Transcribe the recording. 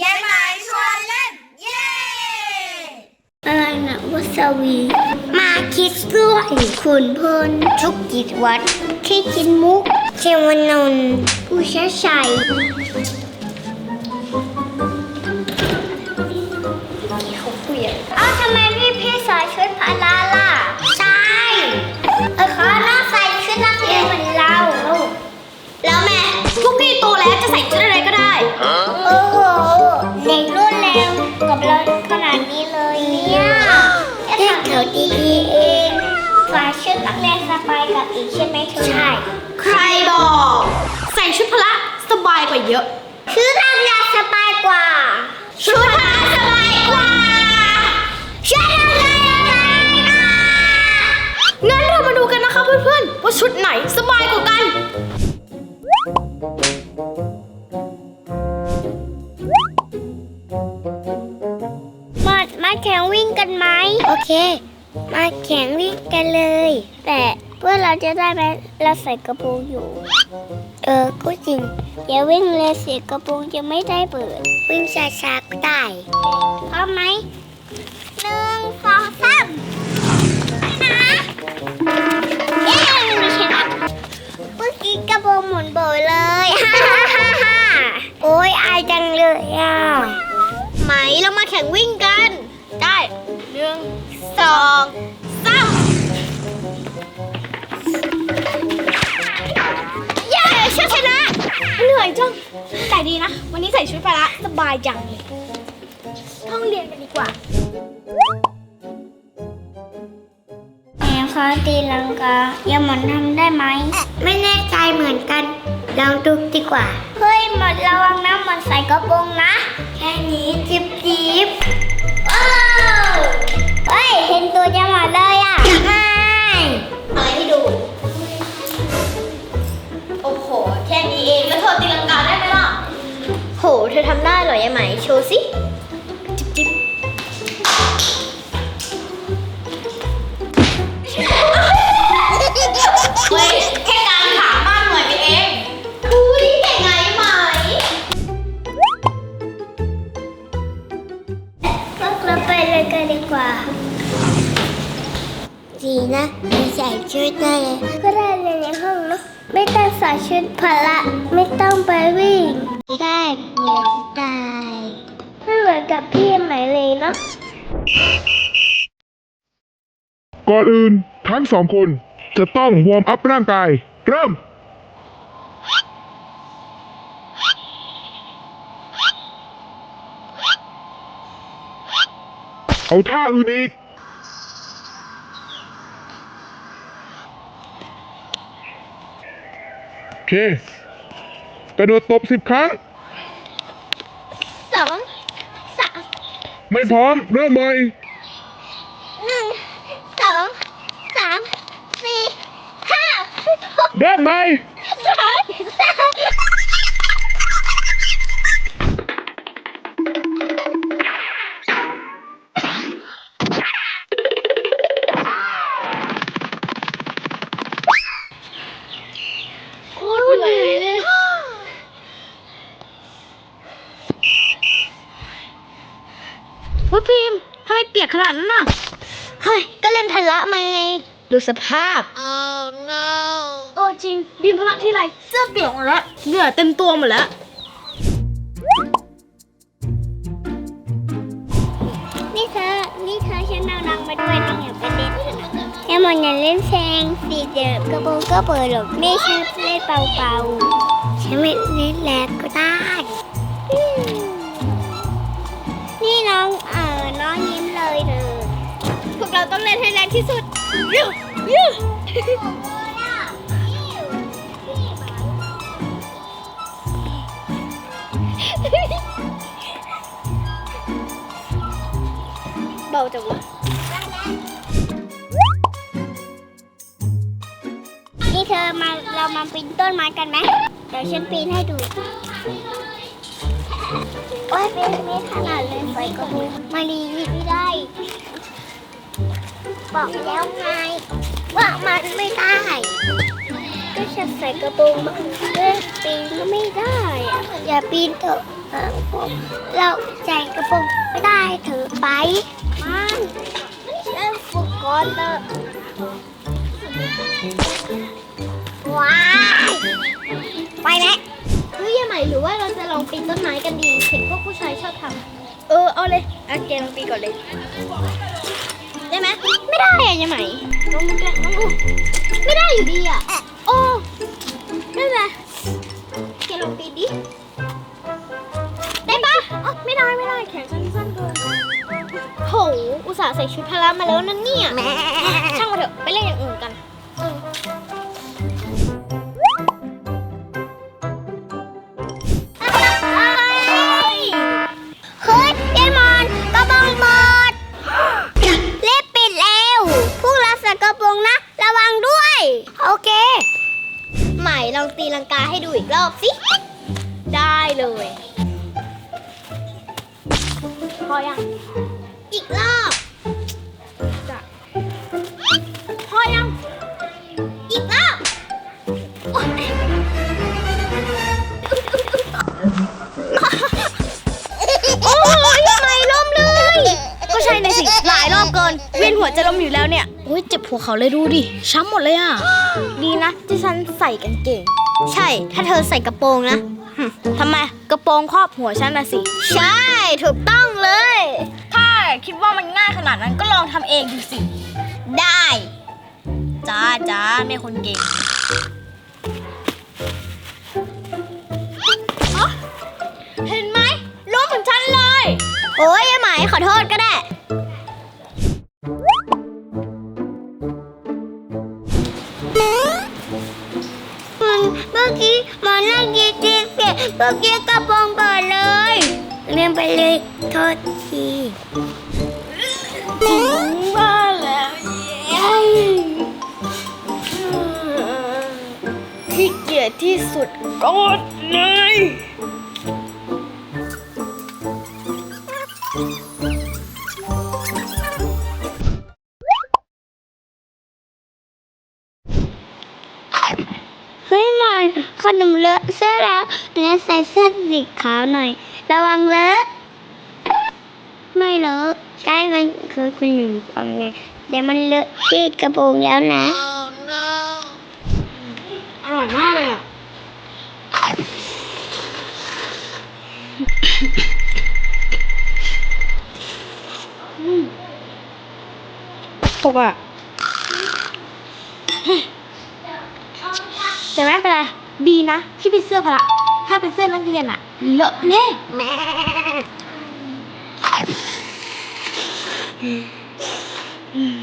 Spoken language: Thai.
ยายหมายชวนเล่น เย้อะไรนะวัสวี มาคิดด้วยคุณพลทุกจิตวัดที่จินมุกเทวนนท์ผู้เชี่ยวชาญ แค่เขาดีๆเองฝาชุดนักเรียนสบายกับอีกใช่ไหมเธอใช่ ใครบอก ใส่ชุดพละสบายกว่าเยอะ ชุดนักเรียนสบายกว่า ชุดพละสบายกว่า ชุดนักเรียนสบายกว่างั้นเรามาดูกันนะคะเพื่อนๆว่าชุดไหนสบายกว่ากันมามาแข่งวิ่งกันไหม โอเค มาแข่งวิ่งกันเลย แต่เพื่อเราจะได้ไหมเราใส่กระโปรงอยู่ เออก็จริงอย่าวิ่งเลยเสียกระโปรงจะไม่ได้เปิด วิ่งช้าๆก็ได้พร้อมไหมหนึ่งสองสามไปนะเย้ไม่ชนะเมื่อกี้กระโปรงหมุนโบยเลยฮ่าฮ่าฮ่าโอ้ยอายจังเลยอะไหมเรามาแข่งวิ่งกัน หนึ่งสองสามเย้ฉันชนะเหนื่อยจังแต่ดีนะ วันนี้ใส่ชุดพละสบายจังเลยห้องเรียนกันดีกว่าแม่คะตีลังกายาหมอนทำได้ไหม ไม่แน่ใจเหมือนกัน ลองดูดีกว่า เฮ้ยหมดระวังนะหมดใส่กระโปรงนะ แค่นี้จิบจิ เลยกันดีกว่า ดีนะไม่ใส่ชุดได้เลยก็ได้เลยในห้องเนอะไม่ต้องใส่ชุดพละไม่ต้องไปวิ่ง ได้เพียงได้ไม่เหมือนกับพี่ไหมเลยเนาะก่อนอื่นทั้งสองคนจะต้องวอร์มอัพร่างกาย เริ่ม เอาท่าอื่นอีกโอเคกระโดดตบสิบครั้ง สองสามไม่พร้อม เริ่มใหม่หนึ่งสองสามสี่ห้าหกเริ่มใหม่สามสาม ทำไมเปียกขนาดนั้นน่ะเฮ้ย ก็เล่นพละมาไง ดูสภาพ oh no โอ้จริงบินพลังที่ไรเสื้อเปียกหมดแล้วเหงื่อเต็มตัวหมดแล้ว นี่เธอ นี่เธอฉันเอานางมาด้วยน้องอยากไปเล่นสนามแค่มันอย่าเล่นแซงสีเดียวกระโปรงก็เปิดหรอกไม่ใช่เล่นเบาๆฉันไม่เล่นแรงก็ได้ เออน้องยิ้มเลยเธอพวกเราต้องเล่นให้แรงที่สุดยูยูเบาจังวะนี่เธอมาเรามาปีนต้นไม้กันไหมเดี๋ยวฉันปีนให้ดู โอ้ยเป็นไม่ถนัดเลยไฟกระบุมาดีไม่ได้ บอกแล้วไง ว่ามันไม่ได้ ก็ฉันใส่กระโปรงมาเล่นปีนก็ไม่ได้อะอย่าปีนเถอะเออผมเราใส่กระโปรงไม่ได้เถอไปมันฉันฝึกก่อนเถอะว้ายไปไหม เฮ้ยยังใหม่หรือว่าเราจะลองปีนต้นไม้กันดีเห็นพวกผู้ชายชอบทำเออเอาเลยเอาเกลองปีนก่อนเลย ได้ไหมไม่ได้อะยังใหม่น้องมุกแกน้องมุกไม่ได้อยู่ดีอะโอ้ได้ไหมเกลองปีนดิได้ปะอ๋อไม่ได้ไม่ได้แขนฉันสั้นเกินโหอุตส่าห์ใส่ชุดพละมาแล้วนั่นเนี่ยช่างมาเถอะไปเล่นอย่างอื่นกัน ลังกาให้ดูอีกรอบสิ ได้เลย พอยัง อีกรอบจ้ะพอยัง อีกรอบโอ๊ยโอ้ยทำไมล้มเลย ก็ใช่นะสิ หลายรอบเกิน เวียนหัวจะล้มอยู่แล้วเนี่ย โอ้ยเจ็บหัวเขาเลยดูดิ ช้ำหมดเลยอะ ดีนะที่ฉันใส่กางเกง ใช่ ถ้าเธอใส่กระโปรงนะหึทำไมกระโปรงครอบหัวฉันนะสิ ใช่ ถูกต้องเลย ถ้าคิดว่ามันง่ายขนาดนั้นก็ลองทำเองดูสิ ได้จ้าจ้าแม่คนเก่งอ๊ะเห็นไหมล้มเหมือนฉันเลย โอ้ยไหมขอโทษก็ได้ จีเปียเมื่อกี้กระโปรงก่อนเลยเรียนไปเลยโทษทีถึงบ้านแล้วเย้ขี้เกียจที่สุดก ขนมเลอะเสื้อแล้วเนื้อใส่เสื้อสีขาวหน่อย ระวังเลอะไม่เลอะใกล้มันคือคุณหญิงฟังไงเดี๋ยวมันเลอะที่กระโปรงแล้วนะ อร่อยมากเลยอะปกอะ แต่ไม่เป็นไร ดีนะที่เป็นเสื้อพละ ถ้าเป็นเสื้อนักเรียนอะเลอะเน่แม่อืม